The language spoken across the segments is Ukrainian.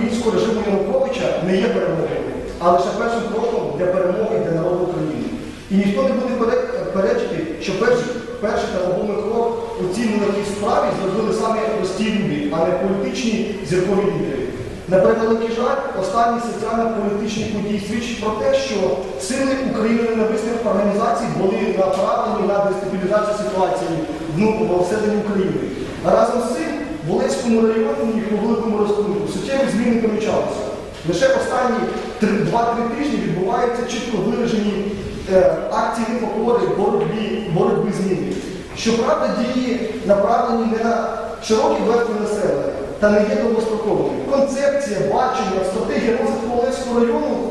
українського режиму Януковича не є перемогою, а лише першим кроком для перемоги для народу України. І ніхто не буде пере- перечити, що перший, перший та вагомий крок у цій нелегкій справі зробили саме прості люди, а не політичні зіркові лідери. На превеликий жаль, останні соціально-політичні події свідчать про те, що сили України ненависних організацій були направлені на дестабілізацію ситуації ну, всередині України. Разом з цим в Олеському районі по великому розкрутку суттєві зміни помічалися. Лише останні 2-3 тижні відбуваються чітко виражені е, акції непокори, боротьби, боротьби з ними. Щоправда, дії направлені не на широкі верстви населення та не є довгостроковими. Концепція, бачення, стратегія розвитку Олеського району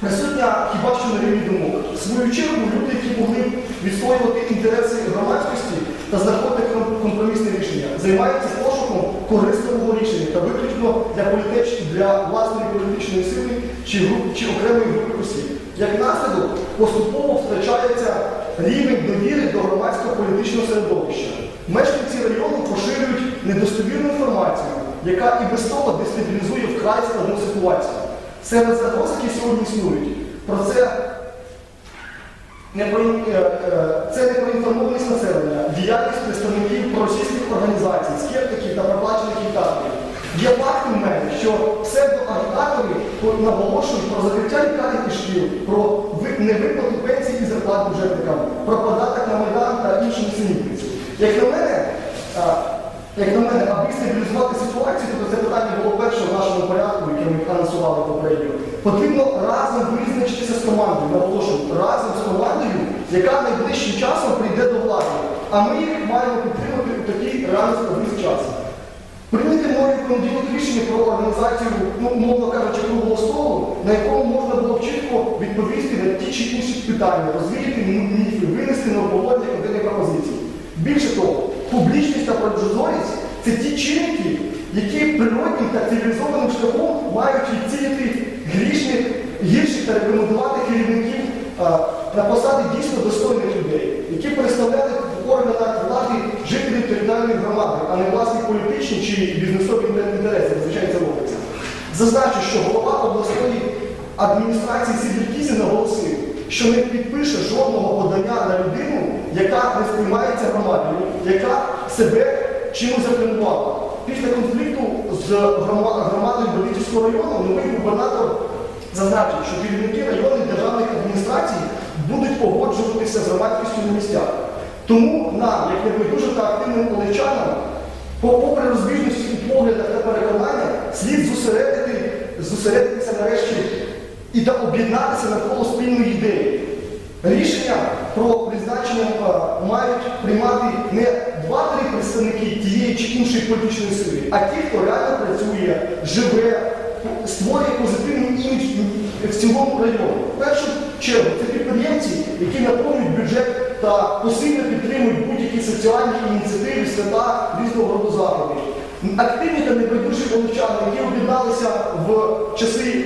присутня хіба що на рівні думок. В свою чергу люди, які могли відстоювати інтереси громадськості та знаходити компромісне рішення, займаються пошуком корисливого рішення та виключно для політич... для власної політичної сили чи, груп... чи окремої групи осіб. Як наслідок, поступово втрачається рівень довіри до громадського політичного середовища. Мешканці району поширюють недостовірну інформацію, яка і без того дестабілізує вкрай складну ситуацію. Серед загроз, які сьогодні існують, про це не про, е, е, це не про інформованість населення, діяльність представників проросійських організацій, скептиків та проплачених лікарів. Є факти в мене, що псевдоагітатори наголошують про закриття лікарень і шкіл, про невиплату пенсій і зарплат бюджетникам, про податок на Майдан та інші несенітниці. Як на мене, як на мене, аби стабілізувати ситуацію, то це питання було перше в нашому порядку, яке ми анонсували попередньо. Потрібно разом визначитися з командою, наголошую, разом з командою, яка найближчим часом прийде до влади. А ми їх маємо підтримати у такий реально складний час. Прийняти мною понеділок рішення про організацію, ну, умовно кажучи, круглого столу, на якому можна було б чітко відповісти на ті чи інші питання, розвіяти міфи, винести на обговорення конкретних пропозицій. Більше того, публічність та прозорість – це ті чинники, які природним та цивілізованим шляхом мають відсіяти грішних, гірших та рекомендувати керівників а, на посади дійсно достойних людей, які представляли органах влади жителів територіальної громади, а не власні політичні чи бізнесові інтереси, звичайно, це робиться. Зазначу, що голова обласної адміністрації Сідіркізі наголосив, що не підпише жодного подання на людину, яка не сприймається громадою, яка себе чимось запропонувала. Після конфлікту з громадою Болітівського району новий губернатор зазначив, що керівники районних державних адміністрацій будуть погоджуватися з громадськістю на місцях. Тому нам, як небайдужим та активним олечанам, попри розбіжності у поглядах та переконаннях, слід зосередити, зосередитися нарешті і та об'єднатися навколо спільної ідеї. Рішення про призначення е, мають приймати не два-три представники тієї чи іншої політичної сили, а ті, хто реально працює, живе, створює позитивний імідж в цілому району. Чергу це підприємці, які наповнюють бюджет та посильно підтримують будь-які соціальні ініціативи, свята різного роду заходи. Активні та небайдужі волочани, які об'єдналися в часи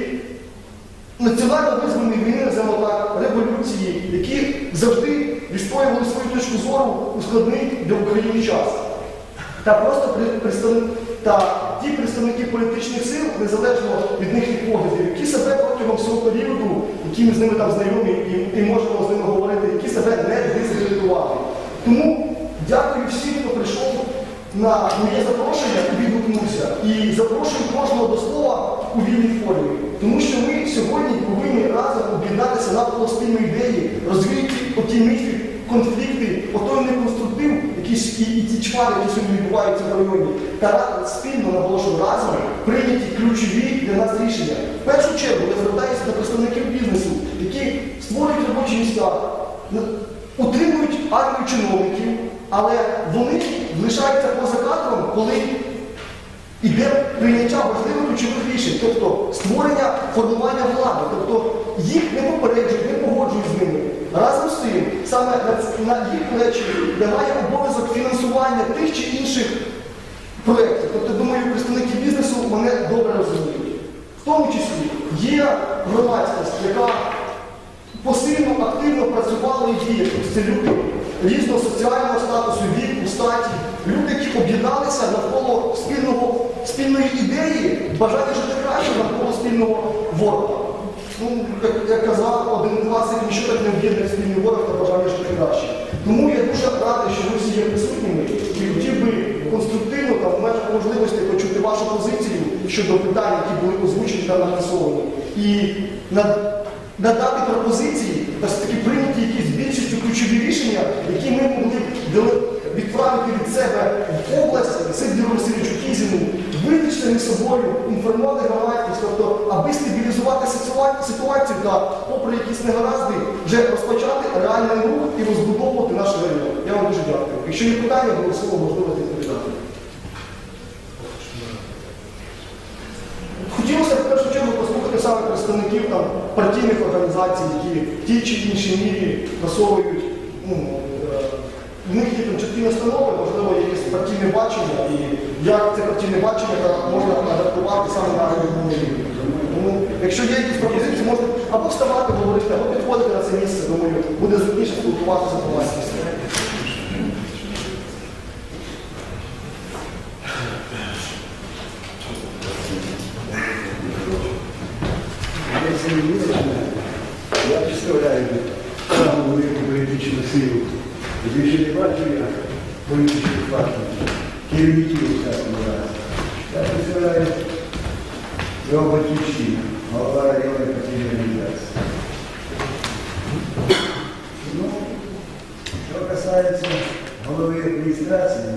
національно визваної війни, так, революції, які завжди відстоювали свою точку зору у складний для України час. Та просто представник та ті представники політичних сил, незалежно від них від поглядів, які себе протягом всього періоду, які ми з ними там знайомі і, і можемо з ними говорити, які себе не дискредитували. Тому дякую всім, хто прийшов на моє запрошення і відгукнувся. І запрошую кожного до слова у вільній формі. Тому що ми сьогодні повинні разом об'єднатися навколо спільної ідеї, розвіяти оті міфи, конфлікти, отой неконструктив, с- і, ті чвари, які сьогодні відбуваються в районі, та спільно наголошую разом прийняті ключові для нас рішення. В першу чергу я звертаюся до представників бізнесу, які створюють робочі місця, утримують армію чиновників, але вони лишаються поза кадром, коли Іде прийняття важливих ключових рішень, тобто створення формування влади, тобто їх не попереджують, не погоджують з ними. Разом з тим, саме на, їх плечі лягає обов'язок фінансування тих чи інших проєктів. Тобто, думаю, представники бізнесу мене добре розуміють. В тому числі є громадськість, яка посильно, активно працювала і діє. Тобто Це люди різного соціального статусу, віку, статі, люди, які об'єдналися навколо спільного спільної ідеї бажати жити краще навколо спільного ворога. Ну, як, казав один класик, нічого так не об'єднує спільний ворог та бажання жити краще. Тому я дуже радий, що ви всі є присутніми і хотів би конструктивно та в межах можливості почути вашу позицію щодо питань, які були озвучені та надасовані. І надати пропозиції та все-таки прийняти якісь більшістю ключові рішення, які ми могли б відправити від себе в область Сидору Васильовичу Кізіну, визначити між собою, інформувати громадськість, тобто, аби стабілізувати ситуацію та, попри якісь негаразди, вже розпочати реальний рух і розбудовувати наш район. Я вам дуже дякую. Якщо є питання, обов'язково можливо відповідати. Хотілося в першу чергу послухати саме представників там, партійних організацій, які в тій чи іншій мірі просовують, ну, в них є там чіткі настанови, можливо, якесь партійне бачення, і як це партійне бачення можна адаптувати саме на рівні. Тому, якщо є якісь пропозиції, можна або вставати, говорити, або підходити на це місце, думаю, буде зручніше спілкуватися. Олексій Юрійовна, я представляю саму велику політичну силу. Більше не бачу я політичних партій, керівників всякому разі. Я представляю його батьківщину, голова районної партійної організації. Ну, що касається голови адміністрації,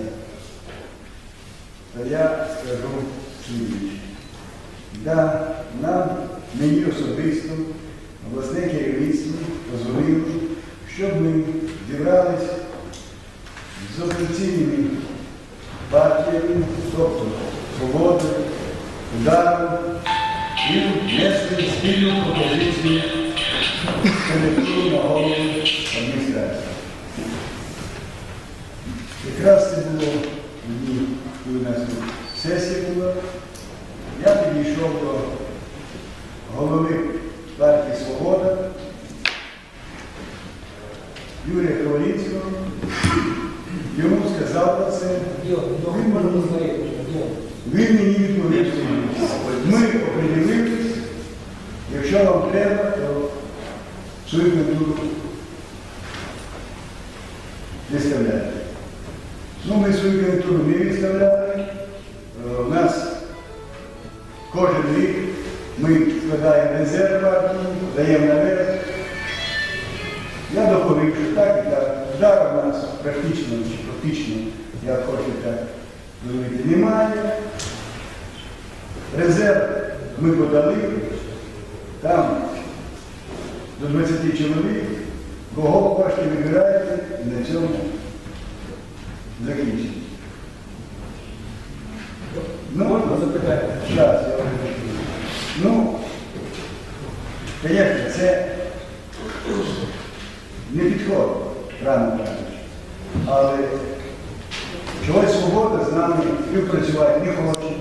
то я скажу слідуюче. Да, нам, мені особисто, щоб ми зібрались з опозиційними партіями, тобто свободою, ударом, і внесли спільну пропозицію кандидатуру на голову адміністрації. Якраз це було дні, коли нас тут сесія була. Я підійшов до голови Він мені- відповів. Ми определили, якщо вам треба, то свою кандидатуру Резерв ми подали, там до 20 чоловік, кого кошти вибираєте, і на цьому закінчимо. Ну, Зараз, я вам. Ну, звісно, це не підходить, рано кажучи. Але чогось свобода з нами співпрацювати не хоче.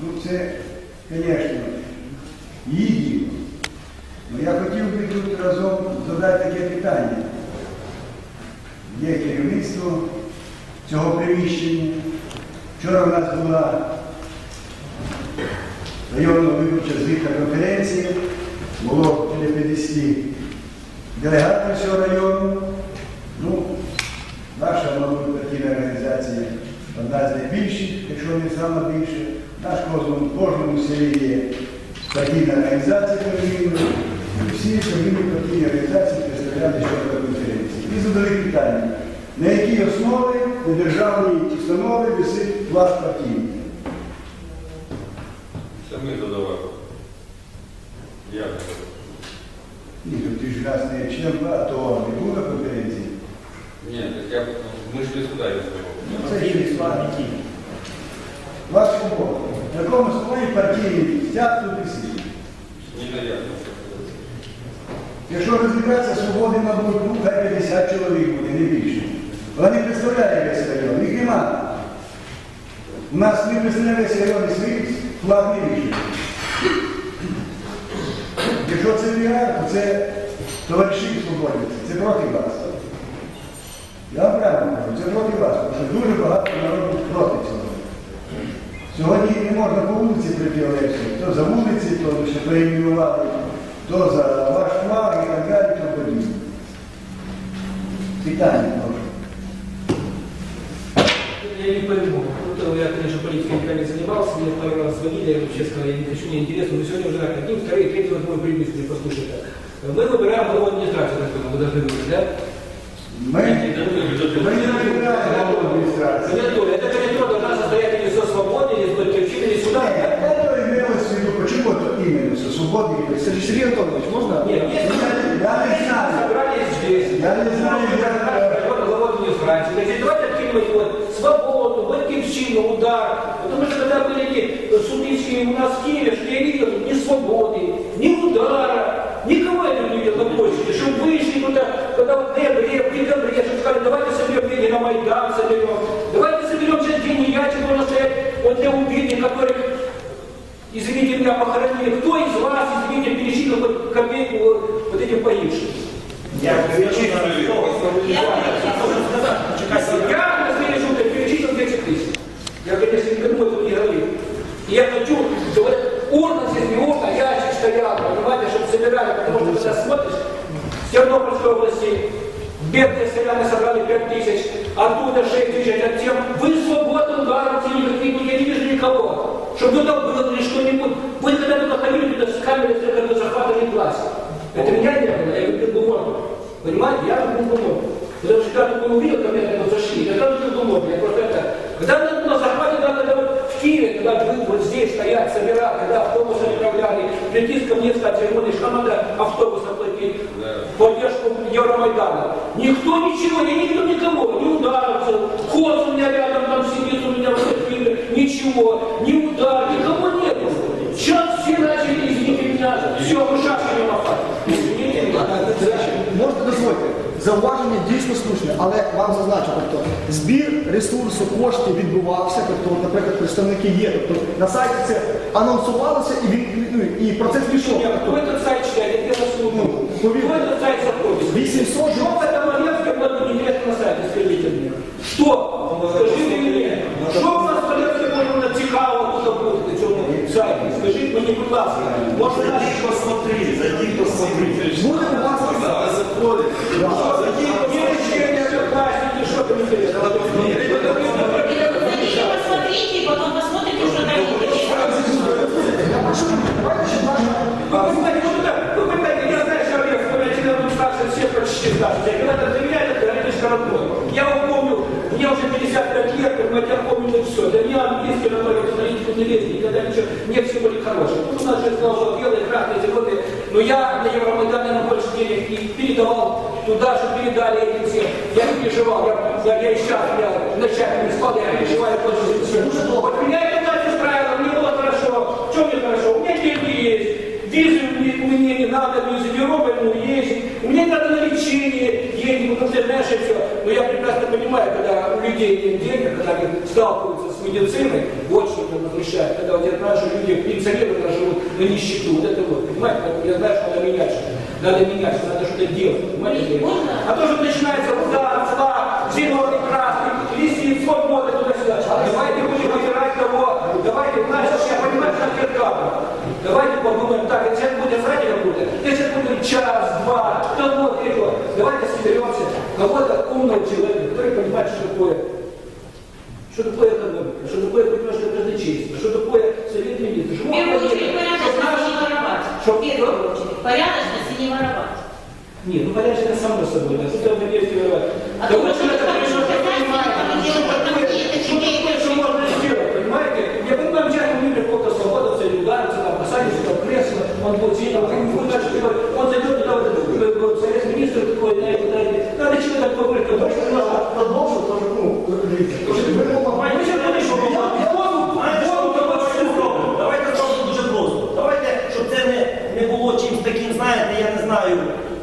Ну, це, звісно, її діло. Ну, я хотів би тут разом задати таке питання. Є керівництво цього приміщення. Вчора в нас була районна виборча звітна конференція, було біля 50 делегатів цього району. Ну, наша, мабуть, партійна організація одна з найбільших, якщо не сама більша. Наш кожному, селі є партійна організація. Всі країни партійні організації представляли щодо конференції. І задали питання, на якій основі у державній установі висить пласт партійний. Це ми задавали. Я. Ні, то ти ж раз не член АТО, не був на конференції. Ні, так я, ми ж не сюди його. Це ще склад який. Ваш свобода. На якому основі партійний стяг тут і сидить. Не. Якщо розібратися, свободи, мабуть, ну, хай 50 чоловік буде, не більше. Вона не представляє весь район, їх нема. У нас не представляє весь район і свій вклад не рішення. Якщо це віра, то це товариші свободівці, це проти вас. Я вам прямо кажу, це проти вас, тому що дуже багато народу проти цього. Сьогодні не можна по вулиці прийти легше. То за вулиці, то ще перейменували, то за Питання прошу. Я не пойму. Вот я, конечно, политикой никогда не занимался, мне пару раз звонили, я вообще сказал, я не хочу, мне интересно, но сегодня уже так, один, второй, третий, восьмой приписки, послушайте. Мы выбираем главу администрации, так сказать, вы должны выбрать, да? Ми, ми не вибираємо голову адміністрації. Анатолий, эта кандидатура должна состоять или со свободы, или с батьківщины, или сюда, да? Это имелось в виду, почему это именно со свободной Сергій Сергій Анатолійович, можна? Нет, если Я не знаю. собрались здесь, Я не знаю, я- вот глава администрации, говорит, давайте откинуть вот свободу, батьківщину, удар, потому что когда были эти судейские у нас в Киеве, что я не видел ни свободы, ни удара, никого оттуда 6 тысяч, а затем вы свободны ударите, никаких, я не вижу никого. Чтобы туда было или что-нибудь. Вы когда туда ходили, туда с камерой, когда вы захватывали власть. Это меня не было, я говорил бумагу. Понимаете, я говорил бумагу. Потому что когда вы увидел, как меня вот зашли, я сразу говорил бумагу. Я просто это... Когда стоять, собирать, когда автобусы отправляли, прийти ко мне, кстати, ему что надо автобус оплатить, поддержку Евромайдана. Никто ничего, я никто никого, не ударился, Коц у меня рядом там сидит, у меня в ничего, не удар, никого зауваження дійсно слушне, але вам зазначу, тобто збір ресурсу, коштів відбувався, тобто, от, наприклад, представники є, тобто на сайті це анонсувалося і він ну, і процес пішов. Нет, Кто Тобто, этот сайт читает? Я где Ну, Кто поверьте. этот сайт заходит? 800 Что в этом моменте было интересно на сайте, скажите мне? Что? Скажите мне. Что у нас в порядке можно натекало тут будет на чем сайте? Скажите мне, будь ласка. Может, Зайди наш посмотри, зайди посмотри. буде что передали этим всем. Я не переживал, я, я, я и сейчас, я вначале не спал, я переживаю тоже за все. Вот меня это так устраивало, мне было хорошо. Что мне хорошо? У меня деньги есть. Визы мне, мне не надо, визы Европы есть. У меня надо на лечение деньги, потому что знаешь, и все. Но я прекрасно понимаю, когда у людей нет денег, когда они сталкиваются с медициной, вот возмущает. Когда вот я знаю, что люди пенсионеры живут на нищету, вот это вот, понимаете? Поэтому я знаю, что надо менять что-то. Надо менять, что надо что-то делать, понимаете? А то, что начинается удар, флаг, зеленый, красный, висит, свобода туда-сюда. Давайте будем выбирать того, давайте, знаешь, я понимаю, что это. Давайте подумаем так, это сейчас будет, знаете, как будет? Это сейчас будет час, два, кто вот этого. Давайте соберемся, кого-то умного человека, он зайдет туда, вот, этот, совет министр такой, да, и куда Надо чего-то такое, потому что нужно продовжу, то ну, давайте зробимо? Дуже просто. Давайте, щоб це не, було чимось таким, знаєте, я не знаю,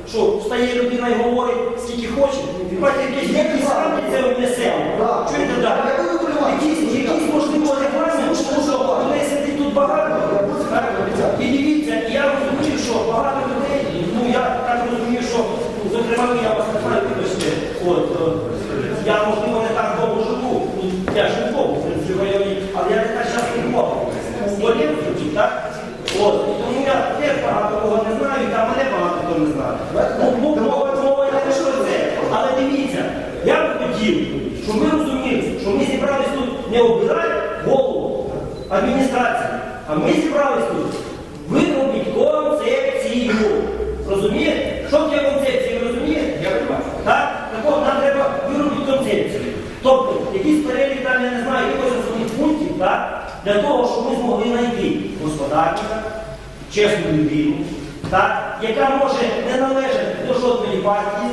що встає людина і говорить скільки хоче. Давайте якісь рамки це внесемо. Так. Чуєте, так? Я буду приймати. Якісь, якісь можливо регламент, тому що людей сидить тут багато. Так? І дивіться, я розумію, що багато людей, ну я так розумію, що, ну, зокрема, я вас не знаю, вибачте, от, е, я, можливо, не так довго живу, ну, я ж не в принципі, районі, але я болів житті, так? От, тому я теж багато кого не знаю, та мене багато хто не знає. Ну, ну, мова, не про це. Але дивіться, я б хотів, щоб ви розуміли, що ми зібрались тут не обирати голову адміністрації, а ми Тобто, якийсь перелік там, я не знаю, якихось основних пунктів, так? Для того, щоб ми змогли знайти господарника, чесну людину, так? яка може не належати до жодної партії.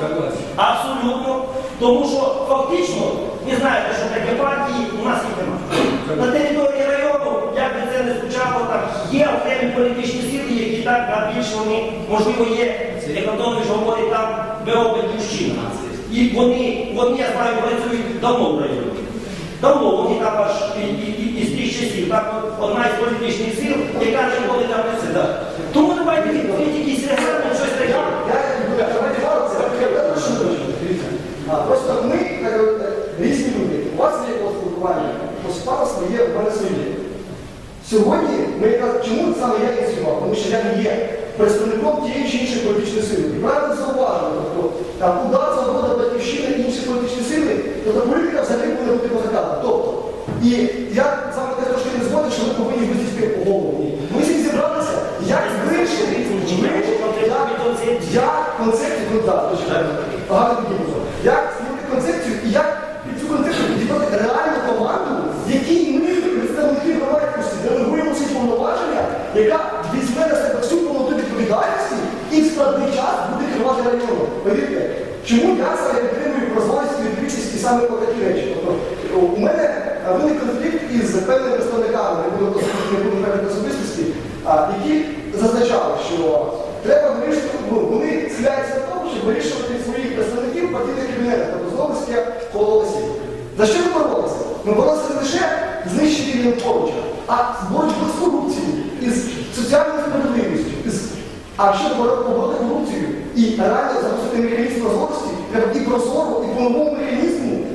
Абсолютно. Тому що фактично, ви знаєте, що таке партії у нас їх немає. На території району, як би це не звучало, там є окремі політичні сили, які так на більш вони, можливо, є, як говорить, там БО Батьківщина. І вони, вони, я знаю, працюють давно в районі. Давно вони там аж і, і, і, із тих часів, так, одна із політичних сил, яка ніколи там не сидить. Тому давайте відкрити якийсь регламент, щось таке. Просто ми е, різні люди. У вас є спілкування, поступало своє, в. Сьогодні ми якраз чому саме я ініціював? Тому що я не є представником тієї чи іншої політичної сили. І правильно зауважено, тобто там удар, тобто політика взагалі буде бути позаката. Тобто, і я саме те, що не згоден, що ми повинні визначити по голову. Ми всі зібралися, як вирішити, як, концепцію, ну так, точно, багато таких було. Як створити концепцію і як під цю концепцію підібрати реальну команду, якій ми, представники громадськості, делегуємо всі повноваження, яка візьме на себе всю повноту відповідальності і в складний час буде керувати районом. Повірте, чому я саме підтримую прозорість і відкритість і саме про такі речі? Тобто, у мене е, виник конфлікт із певними представниками, не буду певних особистості, які зазначали, що треба вирішити, ну, вони схиляються в тому, щоб вирішувати своїх представників партійних кабінетах, тобто ж коло голосів. За що ми боролися? Ми боролися не лише знищити Януковича, а з боротьбою з корупцією, із соціальною справедливістю, із а якщо побороти корупцію і реально запустити механізм прозорості, треба і прозоро, і по новому механізму,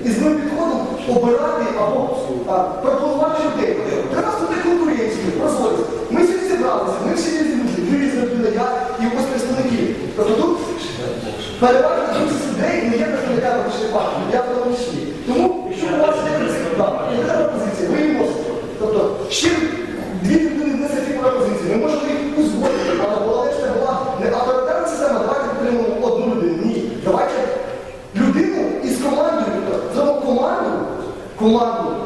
і з ним підходом обирати або пропонувати людей. Конкуренцію, прозорість. Ми всі зібралися, ми всі різні люди, ви різні люди, я і ось представники. Тобто тут переважно більшість людей не є представниками вашої партії, я в тому числі. Тому, якщо у вас є є пропозиція, ви її носите. Тобто, ще дві людини внесе ці пропозиції, ми можемо їх узгодити, але що це була не авторитарна система, давайте підтримуємо одну людину. Ні. Давайте colado.